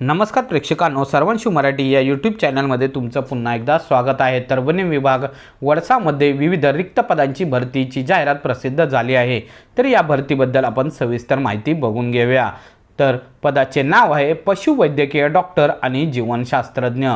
नमस्कार प्रेक्षकांनो सर्वांशी मराठी या यूट्यूब चॅनलमध्ये तुमचं पुन्हा एकदा स्वागत आहे. तर वन्य विभाग वडसामध्ये विविध रिक्त पदांची भरतीची जाहिरात प्रसिद्ध झाली आहे. तर या भरतीबद्दल आपण सविस्तर माहिती बघून घेऊया. तर पदाचे नाव आहे पशुवैद्यकीय डॉक्टर आणि जीवनशास्त्रज्ञ.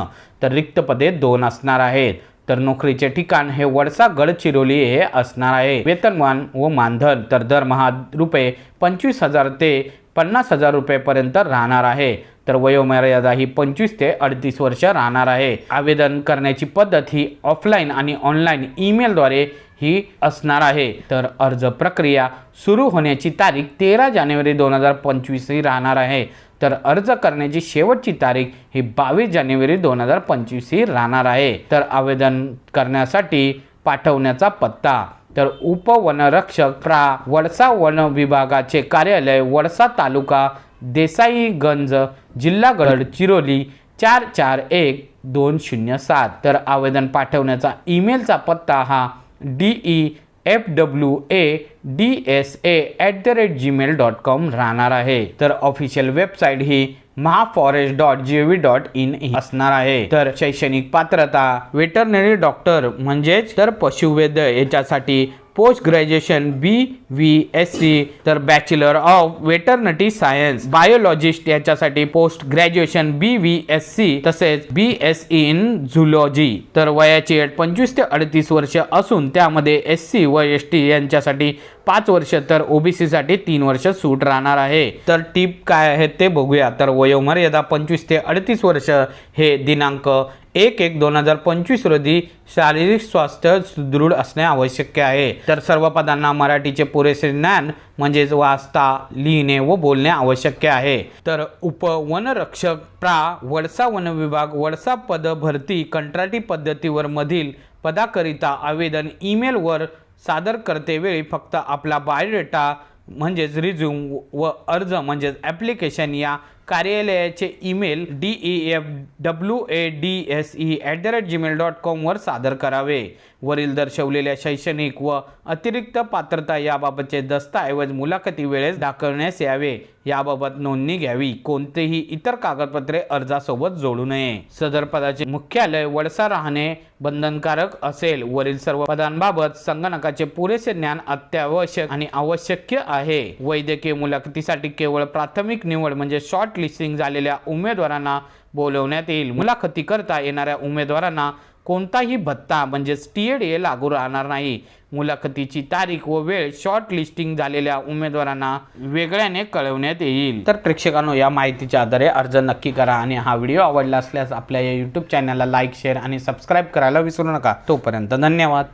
तर रिक्त पदे दोन असणार आहेत. तर नोकरीचे ठिकाण हे वडसा गडचिरोली हे असणार आहे. वेतनमान व मानधन तर दरमहा रुपये पंचवीस हजार ते पन्नास हजार रुपयेपर्यंत राहणार आहे. तर वयोमर्यादा ही पंचवीस ते अडतीस वर्ष राहणार आहे. आवेदन करण्याची पद्धत ही ऑफलाईन आणि ऑनलाईन ईमेलद्वारे ही असणार आहे. तर अर्ज प्रक्रिया सुरू होण्याची तारीख तेरा जानेवारी दोन हजार पंचवीस ही राहणार आहे. तर अर्ज करण्याची शेवटची तारीख ही बावीस जानेवारी दोन हजार पंचवीस ही राहणार आहे. तर आवेदन करण्यासाठी पाठवण्याचा पत्ता. तर उपवनरक्षक प्रा. वडसा वन विभागाचे कार्यालय वडसा तालुका देसाईगंज जिल्हा गडचिरोली चार चार एक दोन शून्य सात. तर आवेदन पाठवण्याचा ईमेलचा पत्ता हा D E F W A D S A at the rate Gmail dot com राहणार आहे. तर official website he Mahaforest dot G O V dot in असणार आहे. तर शैक्षणिक पात्रता वेटरनरी डॉक्टर म्हणजेच तर पशुवैद्य याच्यासाठी post graduation B V S C तर bachelor of veterinary science biologist याच्यासाठी post graduation B V S C तसेच बी एस इन झुलॉजी तर वयाची अट पंचवीस ते अडतीस वर्ष असून त्यामध्ये एस सी व एस टी यांच्यासाठी पाच वर्ष तर ओबीसी साठी तीन वर्ष सूट राहणार आहे. तर टीप काय आहे ते बघूया. तर वयोमर्यादा पंचवीस ते अडतीस वर्ष हे दिनांक एक एक दोन हजार पंचवीस रोजी शारीरिक स्वास्थ्य सुदृढ असणे आवश्यक आहे. तर सर्व पदांना मराठीचे पुरेसे ज्ञान म्हणजेच वाचता लिहिणे व बोलणे आवश्यक आहे. तर उपवनरक्षक प्रा. वडसा वन विभाग वडसा पद भरती कंत्राटी पद्धतीवर मधील पदाकरिता आवेदन ईमेलवर सादर करतेवेळी फक्त आपला बायोडेटा म्हणजेच रिझ्यूम व अर्ज म्हणजेच ॲप्लिकेशन या कार्यालयाचे email D E F W A D S E at the rate Gmail dot कॉमवर सादर करावे. वरील दर्शवलेल्या शैक्षणिक व अतिरिक्त पात्रता याबाबतचे दस्तऐवज मुलाखती वेळेस दाखवण्यास यावे. याबाबत नोंदणी घ्यावी. कोणतेही इतर कागदपत्रे अर्जासोबत जोडू नये. सदर पदाचे मुख्यालय वडसा राहणे बंधनकारक असेल. वरील सर्व पदांबाबत संगणकाचे पुरेसे ज्ञान अत्यावश्यक आणि आवश्यक आहे. वैद्यकीय मुलाखतीसाठी केवळ प्राथमिक निवड म्हणजे शॉर्ट लिस्टिंग झालेल्या उमेदवारांना बोलवण्यात येईल. मुलाखती करता येणाऱ्या उमेदवारांना कोणताही भत्ता म्हणजेच टी एड ए लागू राहणार नाही. मुलाखतीची तारीख व वेळ शॉर्ट लिस्टिंग झालेल्या उमेदवारांना वेगळ्याने कळवण्यात येईल. तर प्रेक्षकांनो या माहितीच्या आधारे अर्ज नक्की करा आणि हा व्हिडिओ आवडला असल्यास आपल्या या यूट्यूब चॅनलला लाईक शेअर आणि सबस्क्राईब करायला विसरू नका. तोपर्यंत धन्यवाद.